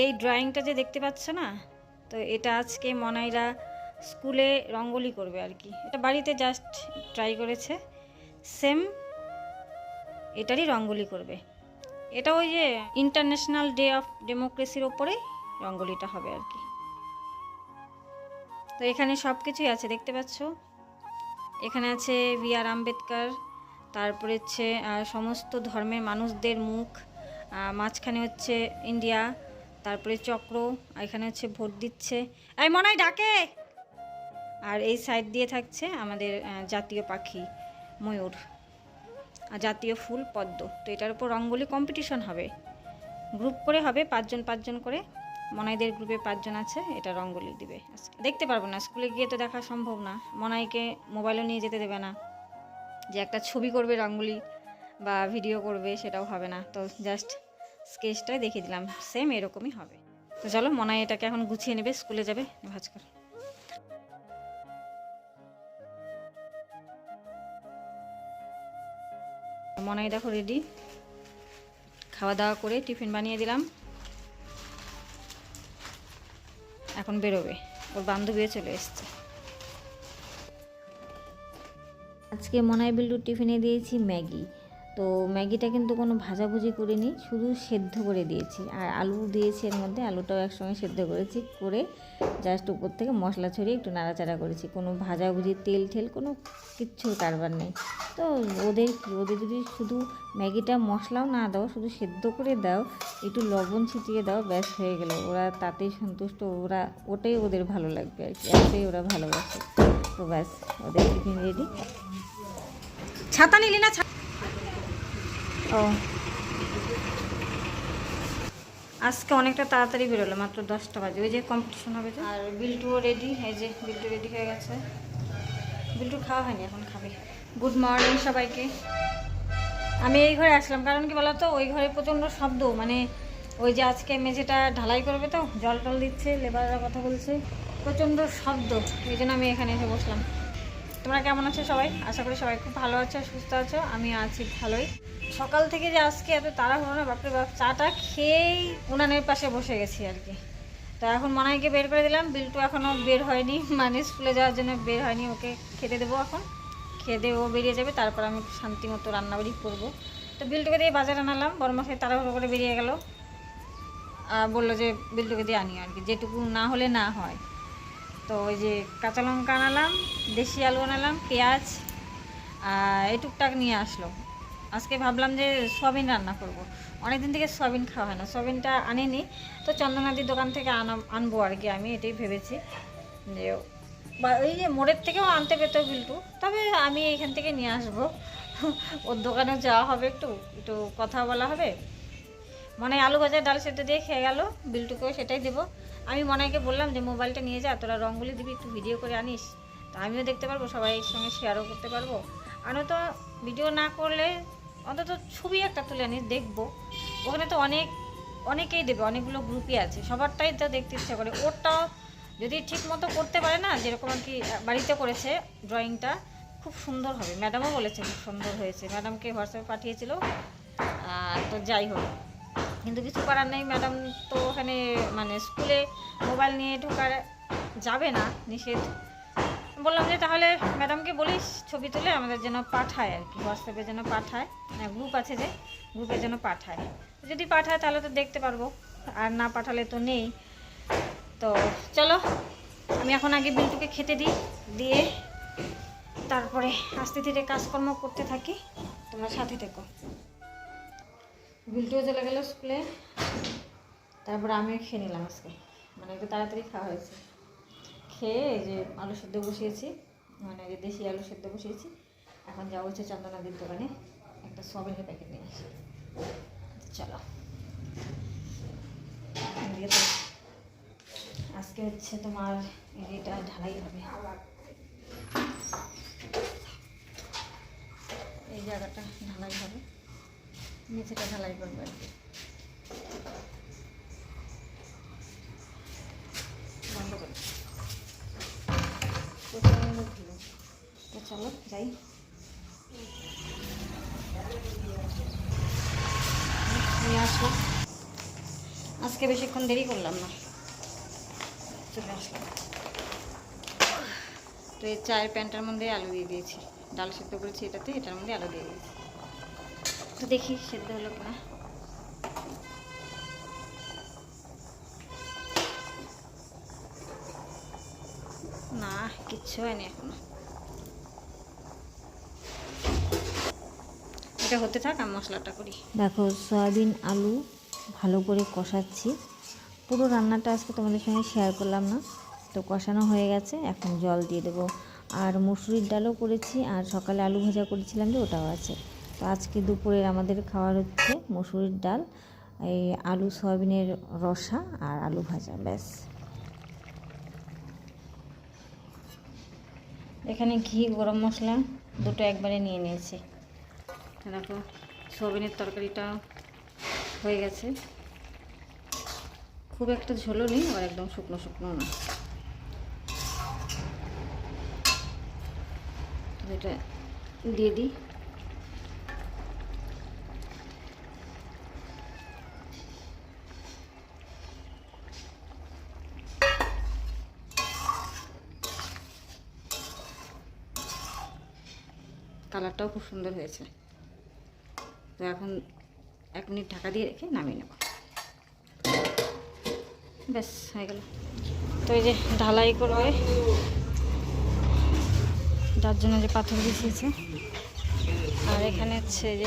এই ড্রয়িংটা যে দেখতে পাচ্ছ না, তো এটা আজকে মনাইরা স্কুলে রঙ্গোলি করবে আর কি। এটা বাড়িতে জাস্ট ট্রাই করেছে। সেম এটারই রঙ্গোলি করবে। এটা ওই যে ইন্টারন্যাশনাল ডে অফ ডেমোক্রেসির ওপরে রঙ্গোলিটা হবে আর কি। তো এখানে সব কিছুই আছে, দেখতে পাচ্ছ? এখানে আছে বি আর আম্বেদকর, তারপরে হচ্ছে সমস্ত ধর্মের মানুষদের মুখ মাঝখানে হচ্ছে ইন্ডিয়া তারপরে চক্র, এখানে হচ্ছে ভোট দিচ্ছে। এই মনাই ডাকে! আর এই সাইড দিয়ে থাকছে আমাদের জাতীয় পাখি ময়ূর, আর জাতীয় ফুল পদ্ম। তো এটার উপর রঙ্গোলি কম্পিটিশন হবে। গ্রুপ করে হবে পাঁচজন পাঁচজন করে। মনাইদের গ্রুপে পাঁচজন আছে, এটা রঙ্গোলি দিবে। দেখতে পারব না স্কুলে গিয়ে তো দেখা সম্ভব না। মনাইকে মোবাইলও নিয়ে যেতে দেবে না। যে একটা ছবি করবে রঙ্গোলি বা ভিডিও করবে, সেটাও হবে না। তো জাস্ট স্কেচটাই দেখিয়ে দিলাম। সেম এরকমই হবে। তো চলো, মনাই এটাকে এখন গুছিয়ে নেবে, স্কুলে যাবে ভাজ কর। মনাই দেখো রেডি খাওয়া দাওয়া করে টিফিন বানিয়ে দিলাম। এখন বেরোবে। ওর বান্ধবীও চলে এসছে। আজকে মনাই বিল্ডুর টিফিনে দিয়েছি ম্যাগি। তো ম্যাগিটা কিন্তু কোনো ভাজাভুজি করিনি, শুধু সেদ্ধ করে দিয়েছি। আর আলু দিয়েছি এর মধ্যে, আলুটাও একসঙ্গে সেদ্ধ করেছি, করে জাস্ট উপর থেকে মশলা ছড়িয়ে একটু নাড়াচাড়া করেছি। কোনো ভাজাভুজি, তেল ঠেল কোনো কিচ্ছুর কারবার নেই। তো ওদের কি, ওদের যদি শুধু ম্যাগিটা মশলাও না দাও, শুধু সেদ্ধ করে দাও, একটু লবণ ছিটিয়ে দাও, ব্যাস হয়ে গেল। ওরা তাতেই সন্তুষ্ট, ওরা, ওটাই ওদের ভালো লাগবে আর কি এতটাই ওরা ভালোবাসে। তো ব্যাস, ওদের টিফিন রেডি ছাতা নিলি না ও। আজকে অনেকটা তাড়াতাড়ি বেরোলো, মাত্র দশটা বাজে। ওই যে কম্পিটিশন হবে যে। আর বিলটুও রেডি এই যে বিলটু রেডি হয়ে গেছে। বিলটু খাওয়া হয়নি, এখন খাবে। গুড মর্নিং সবাইকে। আমি এই ঘরে আসলাম, কারণ কি বলতো, ওই ঘরে প্রচণ্ড শব্দ মানে ওই যে আজকে মেঝেটা ঢালাই করবে তো, জল টল দিচ্ছে, লেবাররা কথা বলছে, প্রচণ্ড শব্দ, এই জন্য আমি এখানে এসে বসলাম। তোমরা কেমন আছো সবাই? আশা করি সবাই খুব ভালো আছো, সুস্থ আছো আমি আছি ভালোই। সকাল থেকে যে আজকে এত তাড়াহুড়ো না, বাপরে বাপ, চাটা খেয়েই উনানের পাশে বসে গেছি আর কি। তো এখন মনাইকে বের করে দিলাম, বিল্টু এখনও বের হয়নি মানে স্কুলে যাওয়ার জন্য বের হয়নি, ওকে খেতে দেবো এখন। দিয়ে ও বেরিয়ে যাবে, তারপর আমি শান্তি মতো রান্নাবাড়ি করব। তো বিল্টুকে দিয়ে বাজার আনালাম মশাই তাড়াহুড়ো করে বেরিয়ে গেল। আর বলল যে বিল্টুকে দিয়ে আনি আর কি, যেটুকু না হলে না হয়। তো ওই যে কাঁচা লঙ্কা আনালাম, দেশি আলু আনালাম, পেঁয়াজ আর এই টুকটাক নিয়ে আসলো। আজকে ভাবলাম যে সয়াবিন রান্না করব। অনেকদিন থেকে সয়াবিন খাওয়া হয় না। সয়াবিনটা আনিনি। তো চন্দনাদির দোকান থেকে আনা, আনব আর কি আমি, এটাই ভেবেছি। যে বা ওই যে মোড়ের থেকেও আনতে পেতো বিল্টু। তবে আমি এইখান থেকে নিয়ে আসব। ওর দোকানে যাওয়া হবে একটু একটু কথা বলা হবে। মনে আলু ভাজা ডাল সেদ্ধ দিয়ে খেয়ে গেল। বিল্টুকেও সেটাই দেবো। আমি মনাইকে বললাম যে, মোবাইলটা নিয়ে যা, তোরা রঙ্গলি দিবি, একটু ভিডিও করে আনিস। তা আমিও দেখতে পারব, সবাই সঙ্গে শেয়ারও করতে পারব। আর তো ভিডিও না করলে অন্তত ছবি একটা তুলে আনিস দেখব। ওখানে তো অনেক, অনেকেই দেবে, অনেকগুলো গ্রুপই আছে। সবারটাই তো দেখতে ইচ্ছা করে। ওরটা যদি ঠিক মতো করতে পারে না, যেরকম আর কি বাড়িতে করেছে ড্রয়িংটা খুব সুন্দর হবে। ম্যাডামও বলেছে খুব সুন্দর হয়েছে। ম্যাডামকে হোয়াটসঅ্যাপে পাঠিয়েছিল। তো যাই হোক। কিন্তু কিছু করার নেই। ম্যাডাম তো ওখানে মানে স্কুলে মোবাইল নিয়ে ঢোকার যাবে না, নিষেধ। বললাম যে তাহলে ম্যাডামকে বলিস ছবি তুলে আমাদের যেন পাঠায় আর কি, হোয়াটসঅ্যাপে যেন পাঠায় না গ্রুপ আছে যে গ্রুপে যেন পাঠায়। যদি পাঠায় তাহলে তো দেখতে পারব, আর না পাঠালে তো নেই। তো চলো, আমি এখন আগে বিল্টুকে খেতে দিই, দিয়ে তারপরে আস্তে ধীরে কাজকর্ম করতে থাকি, তোমরা সাথে থেকো। বিল্টুও চলে গেল স্কুলে, তারপরে আমিও খেয়ে নিলাম আজকে মানে একটু তাড়াতাড়ি খাওয়া হয়েছে। খেয়ে যে আলু সেদ্ধ বসিয়েছি মানে যে দেশি আলু সেদ্ধ বসিয়েছি। এখন যাব হচ্ছে চন্দনাদির দোকানে একটা সয়াবিনের প্যাকেট নিয়ে আসি চলো। আজকে হচ্ছে তোমার এটা ঢালাই হবে। এই জায়গাটা ঢালাই হবে। নিচেটা ঢালাই করবে আর কি বন্ধ করে প্রচণ্ড ধুলো তো চলো, যাই। আজকে বেশিক্ষণ দেরি করলাম না। চলে আসলাম। তো এই চায়ের প্যান্টার মধ্যে আলু দিয়ে দিয়েছি। ডাল সেদ্ধ করেছি এটাতে, এটার মধ্যে আলু দিয়ে দিয়েছি। তো দেখি সেদ্ধ হলো কিনা। না, কিচ্ছু হয়নি এখনও। এটা হতে থাক, আমি মশলাটা করি। দেখো, সয়াবিন, আলু ভালো করে কষাচ্ছি। পুরো রান্নাটা আজকে তোমাদের সঙ্গে শেয়ার করলাম না। তো কষানো হয়ে গেছে, এখন জল দিয়ে দেবো। আর মুসুরির ডালও করেছি, আর সকালে আলু ভাজা করেছিলাম যে, ওটাও আছে। তো আজকে দুপুরের আমাদের খাওয়ার হচ্ছে মুসুরির ডাল, এই আলু সয়াবিনের রসা আর আলু ভাজা, ব্যাস। এখানে ঘি, গরম মশলা দুটো একবারে নিয়ে নিয়েছি। দেখো সোয়াবিনের তরকারিটা হয়ে গেছে। খুব একটা ঝোলও নেই আর একদম শুকনো শুকনো না। এটা দিয়ে দিই। কালারটাও খুব সুন্দর হয়েছে। তো এখন এক মিনিট ঢাকা দিয়ে রেখে নামিয়ে নেব। ব্যাস, হয়ে গেল। তো এই যে ঢালাই করবে। যার জন্য যে পাথর বিছিয়েছে। আর এখানে হচ্ছে যে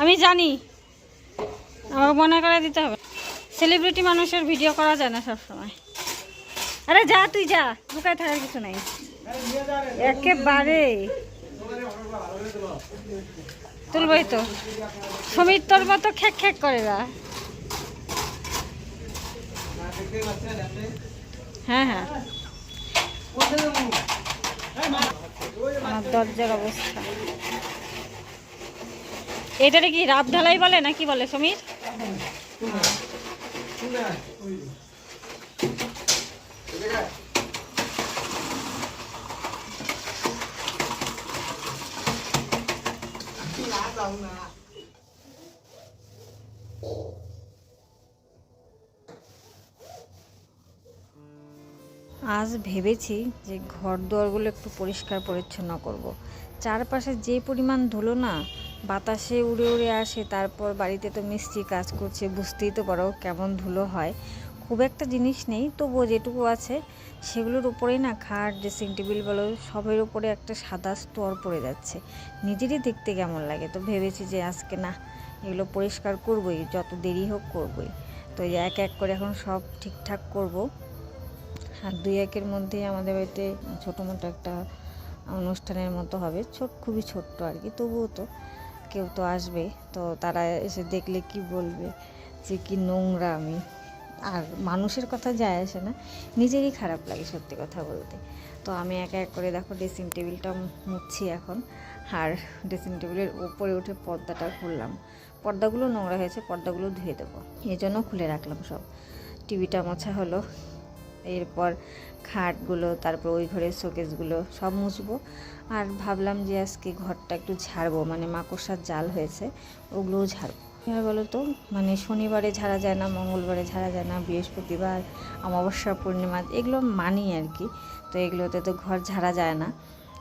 আমি জানি আমাকে মনে করে দিতে হবে। সেলিব্রিটি মানুষের ভিডিও করা যায় না সবসময়। আরে যা, তুই যা, লুকায় থাকার কিছু নাই। একেবারে। তুলবই তো। সমীর তোর মতো খেক খেক করে না। হ্যাঁ হ্যাঁ। অবস্থা। কি ঢালাই বলে না কি বলে সমীর? আজ ভেবেছি যে ঘর দুয়ারগুলো একটু পরিষ্কার পরিচ্ছন্ন করব। চারপাশে যে পরিমাণ ধুলো না, বাতাসে উড়ে উড়ে আসে, তারপর বাড়িতে তো মিস্ত্রি কাজ করছে, বুঝতেই তো পারো কেমন ধুলো হয় খুব একটা জিনিস নেই, তবুও যেটুকু আছে, সেগুলোর উপরেই না খাট ড্রেসিং টেবিল বলো, সবের উপরে একটা সাদা স্তর পড়ে যাচ্ছে। নিজেরই দেখতে কেমন লাগে? তো ভেবেছি যে আজকে না, এগুলো পরিষ্কার করবই, যত দেরি হোক করবই। তো এক এক করে এখন সব ঠিকঠাক করব। আর দুই একের মধ্যে আমাদের বাড়িতে ছোটো মোটো একটা অনুষ্ঠানের মতো হবে, ছোট, খুবই ছোট্ট আর কি, তবুও তো কেউ তো আসবে তো তারা এসে দেখলে কি বলবে যে কি নোংরা আমি। আর মানুষের কথা যায় আসে না, নিজেরই খারাপ লাগে সত্যি কথা বলতে। তো আমি একা এক করে দেখো ড্রেসিং টেবিলটা মুছছি এখন, আর ড্রেসিং টেবিলের ওপরে উঠে পর্দাটা খুললাম। পর্দাগুলো নোংরা হয়েছে, পর্দাগুলো ধুয়ে দেবো। এই জন্য খুলে রাখলাম সব। টিভিটা মোছা হলো, এরপর খাটগুলো, তারপর ওই ঘরের শোকেসগুলো সব মুছবো। আর ভাবলাম যে আজকে ঘরটা একটু ঝাড়বো মানে মাকড়সার জাল হয়েছে, ওগুলোও ঝাড়বো। এবার বলো তো। মানে শনিবারে ঝাড়া যায় না, মঙ্গলবারে ঝাড়া যায় না, বৃহস্পতিবার, অমাবস্যা, পূর্ণিমা, এগুলো মানি আর কি। তো এগুলোতে তো ঘর ঝাড়া যায় না।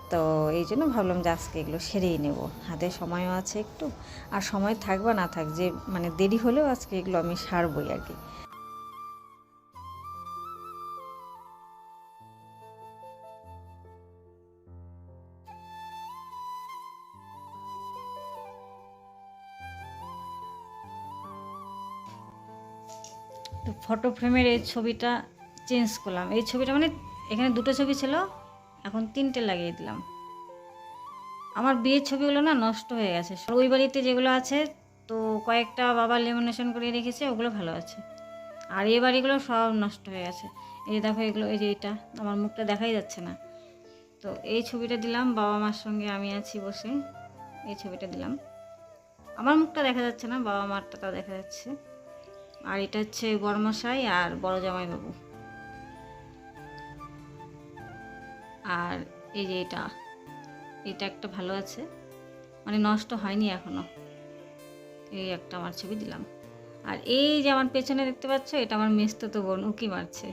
তো এই জন্য ভাবলাম যে আজকে এগুলো সেরেই নেব। হাতে সময়ও আছে একটু। আর সময় থাকবে না থাক, যে মানে দেরি হলেও আজকে এগুলো আমি সারবই আর কি। তো ফটো ফ্রেমের এই ছবিটা চেঞ্জ করলাম। এই ছবিটা মানে এখানে দুটো ছবি ছিল, এখন তিনটে লাগিয়ে দিলাম। আমার বিয়ের ছবিগুলো না নষ্ট হয়ে গেছে। ওই বাড়িতে যেগুলো আছে, তো কয়েকটা বাবা লেমিনেশন করে রেখেছে, ওগুলো ভালো আছে। আর এই বাড়িগুলো সব নষ্ট হয়ে গেছে। এই দেখো এগুলো, এই যে এটা, আমার মুখটা দেখাই যাচ্ছে না। তো এই ছবিটা দিলাম, বাবা মার সঙ্গে আমি আছি বসে। এই ছবিটা দিলাম। আমার মুখটা দেখা যাচ্ছে না, বাবা মারটা তা দেখা যাচ্ছে। আর এটা হচ্ছে বড়মশাই আর বড় জামাইবাবু। আর এই যে এটা এটা একটা ভালো আছে। মানে নষ্ট হয়নি এখনও এই একটা আমার ছবি দিলাম। আর এই যে আমার পেছনে দেখতে পাচ্ছ, এটা আমার মেস্তো তো বোন উকি মারছে?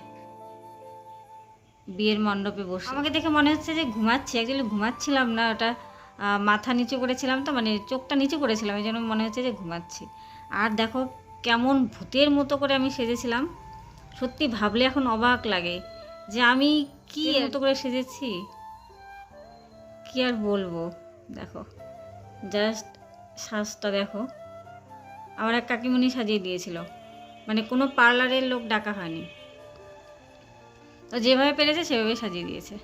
বিয়ের মণ্ডপে বসে। আমাকে দেখে মনে হচ্ছে যে ঘুমাচ্ছি অ্যাকচুয়ালি ঘুমাচ্ছিলাম না, ওটা মাথা নিচু করেছিলাম তো মানে চোখটা নিচু করেছিলাম, এই জন্য মনে হচ্ছে যে ঘুমাচ্ছি। আর দেখো কেমন ভূতের মতো করে আমি সেজেছিলাম। সত্যি ভাবলে এখন অবাক লাগে যে আমি কি মতো করে সেজেছি। কি আর বলব? দেখো জাস্ট শ্বাসটা দেখো। আমার এক কাকিমণি সাজিয়ে দিয়েছিল। মানে কোনো পার্লারের লোক ডাকা হয়নি। তো যেভাবে পেরেছে সেভাবে সাজিয়ে দিয়েছে।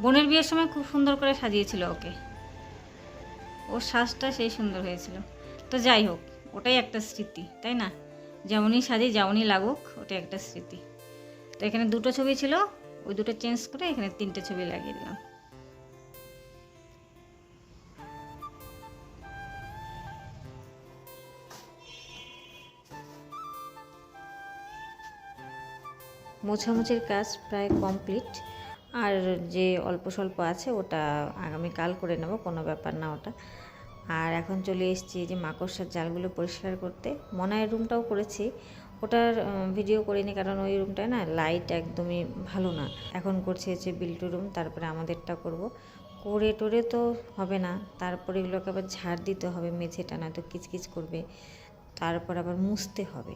বোনের বিয়ের সময় খুব সুন্দর করে সাজিয়েছিল ওকে। ওর শ্বাসটা সেই সুন্দর হয়েছিল। তো যাই হোক ওটাই একটা স্মৃতি, তাই না? যেমনই সাজি, যেমনই লাগুক, ওটাই একটা স্মৃতি। তো এখানে দুটো ছবি ছিল, ওই দুটো চেঞ্জ করে এখানে তিনটে ছবি লাগিয়ে দিলাম। মোছামুছির কাজ প্রায় কমপ্লিট আর যে অল্প স্বল্প আছে, ওটা আগামী কাল করে নেব, কোনো ব্যাপার না ওটা। আর এখন চলে এসেছি যে মাকড়সার জালগুলো পরিষ্কার করতে। মনায়ের রুমটাও করেছি। ওটার ভিডিও করিনি কারণ ওই রুমটায় না লাইট একদমই ভালো না। এখন করছি হচ্ছে বিল্টু রুম তারপরে আমাদেরটা করব। করে টোরে তো হবে না, তারপরে এগুলোকে আবার ঝাড় দিতে হবে, মেঝেটা না নয়তো কিচকিচ করবে। তারপর আবার মুছতে হবে।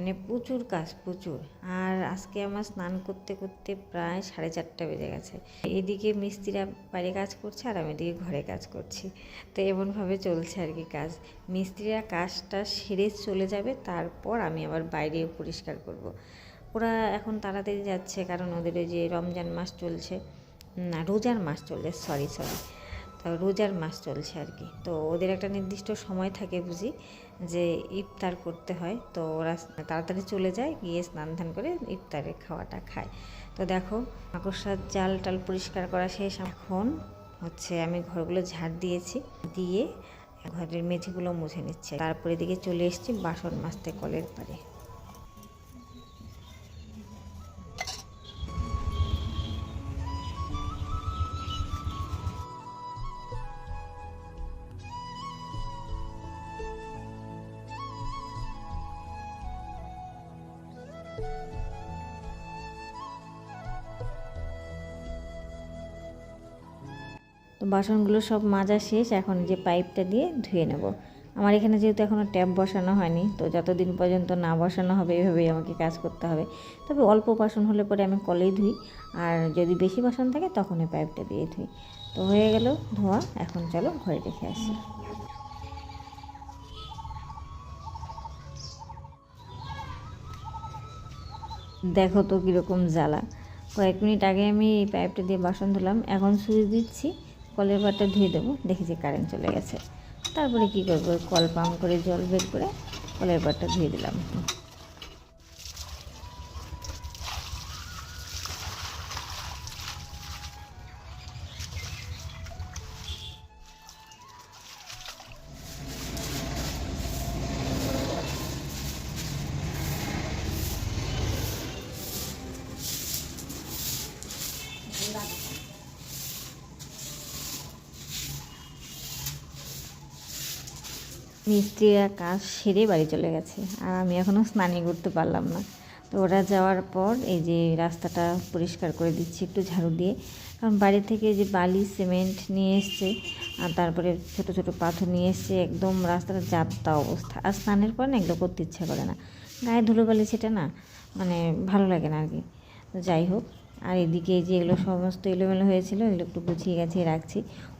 মানে প্রচুর কাজ, প্রচুর। আর আজকে আমার স্নান করতে করতে প্রায় সাড়ে চারটা বেজে গেছে। এদিকে মিস্ত্রিরা বাইরে কাজ করছে আর আমি এদিকে ঘরে কাজ করছি। তো এমনভাবে চলছে আর কি কাজ। মিস্ত্রিরা কাজটা সেরে চলে যাবে, তারপর আমি আবার বাইরে পরিষ্কার করব। ওরা এখন তাড়াতাড়ি যাচ্ছে, কারণ ওদের ওই যে রমজান মাস চলছে। না, রোজার মাস চলছে, সরি সরি। তো রোজার মাস চলছে আর কি। তো ওদের একটা নির্দিষ্ট সময় থাকে বুঝি যে ইফতার করতে হয়। তো ওরা তাড়াতাড়ি চলে যায়, গিয়ে স্নান ধান করে ইফতারের খাওয়াটা খায়। তো দেখো, মাকড়সার জাল টাল পরিষ্কার করা শেষ। এখন হচ্ছে আমি ঘরগুলো ঝাড় দিয়েছি, দিয়ে ঘরের মেঝেগুলো মুছে নিচ্ছে। তারপরে দিকে চলে এসেছি বাসন মাজতে কলের পাড়ে। বাসনগুলো সব মাজা শেষ, এখন যে পাইপটা দিয়ে ধুয়ে নেব। আমার এখানে যেহেতু এখনও ট্যাপ বসানো হয়নি, তো যতদিন পর্যন্ত না বসানো হবে, এভাবেই আমাকে কাজ করতে হবে। তবে অল্প বাসন হলে পরে আমি কলেই ধুই, আর যদি বেশি বাসন থাকে তখন ওই পাইপটা দিয়ে ধুই। তো হয়ে গেল ধোয়া, এখন চলো ঘরে রেখে আসি। দেখো তো কীরকম জ্বালা। কয়েক মিনিট আগে আমি এই পাইপটা দিয়ে বাসন ধুলাম, এখন সুইচ দিচ্ছি। কলের বাটা ধুয়ে দেবো, দেখি যে কারেন্ট চলে গেছে। তারপরে কি করব? কল পাম্প করে জল বের করে কলের বাটা ধুয়ে দিলাম। মিস্ত্রিরা কাজ সেরে বাড়ি চলে গেছে। আর আমি এখনও স্নানই করতে পারলাম না। তো ওরা যাওয়ার পর এই যে রাস্তাটা পরিষ্কার করে দিচ্ছি একটু ঝাড়ু দিয়ে। কারণ বাড়ি থেকে যে বালি, সিমেন্ট নিয়ে এসছে, আর তারপরে ছোট ছোট পাথর নিয়ে এসছে, একদম রাস্তাটা যাত্রা অবস্থা। আর স্নানের পর না এগুলো করতে ইচ্ছা করে না। গায়ে ধুলো বালি সেটা না মানে ভালো লাগে না আর কি। তো যাই হোক আর এদিকে যে এগুলো সমস্ত এলোমেলো হয়েছিল, এগুলো একটু গুছিয়ে গাছিয়ে রাখছি।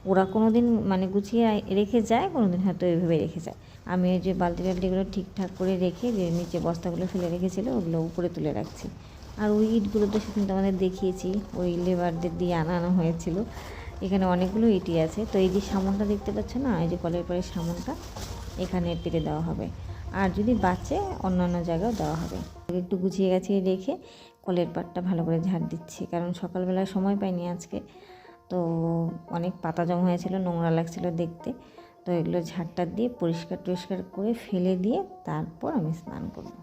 ওরা কোনো দিন মানে গুছিয়ে রেখে যায় কোনো দিন হয়তো এইভাবে রেখে যায়। আমি ওই যে বালতি টালতিগুলো ঠিকঠাক করে রেখে যে নিচে বস্তাগুলো ফেলে রেখেছিল, ওগুলো উপরে তুলে রাখছি। আর ওই ইটগুলো তো সেদিন তোমাদের দেখিয়েছি, ওই লেবারদের দিয়ে আনানো হয়েছিল। এখানে অনেকগুলো ইটই আছে। তো এই যে সামনটা দেখতে পাচ্ছ না, এই যে কলের পরে সামনটা, এখানে পেরে দেওয়া হবে। আর যদি বাঁচে, অন্যান্য জায়গাও দেওয়া হবে। একটু গুছিয়ে গাছিয়ে রেখে কলের পাটটা ভালো করে ঝাড় দিচ্ছি, কারণ সকালবেলায় সময় পাইনি আজকে। তো অনেক পাতা জমা হয়েছিল, নোংরা লাগছিল দেখতে। তো এগুলো ঝাড়টা দিয়ে পরিষ্কার টরিষ্কার করে ফেলে দিয়ে তারপর আমি স্নান করব।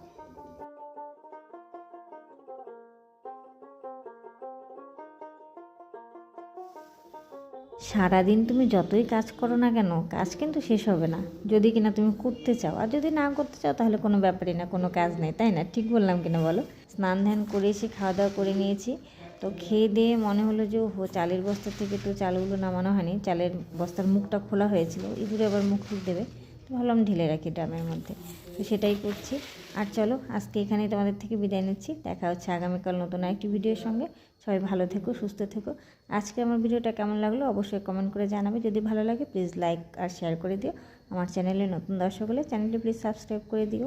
সারাদিন তুমি যতই কাজ করো না কেন, কাজ কিন্তু শেষ হবে না। যদি কিনা তুমি করতে চাও, আর যদি না করতে চাও তাহলে কোনো ব্যাপারই না, কোনো কাজ নেই, তাই না? ঠিক বললাম কিনা বলো? স্নান ধ্যান করে এসে খাওয়া দাওয়া করে নিয়েছি। তো খেয়ে দিয়ে মনে হলো যে ও চালের বস্তা থেকে তো চালগুলো নামানো হয়নি, চালের বস্তার মুখটা খোলা হয়েছিল, ইঁদুরে আবার মুখ টুক দেবে। তো ভাবলাম ঢেলে রাখি ড্রামের মধ্যে। তো সেটাই করছি। আর চলো, আজকে এখানেই তোমাদের থেকে বিদায় নিচ্ছি। দেখা হচ্ছে আগামীকাল নতুন একটি ভিডিওর সঙ্গে। সবাই ভালো থেকো, সুস্থ থেকো। আজকে আমার ভিডিওটা কেমন লাগল অবশ্যই কমেন্ট করে জানাবে। যদি ভালো লাগে প্লিজ লাইক আর শেয়ার করে দিও। আমার চ্যানেলে নতুন দর্শক হলে চ্যানেলটি প্লিজ সাবস্ক্রাইব করে দিও।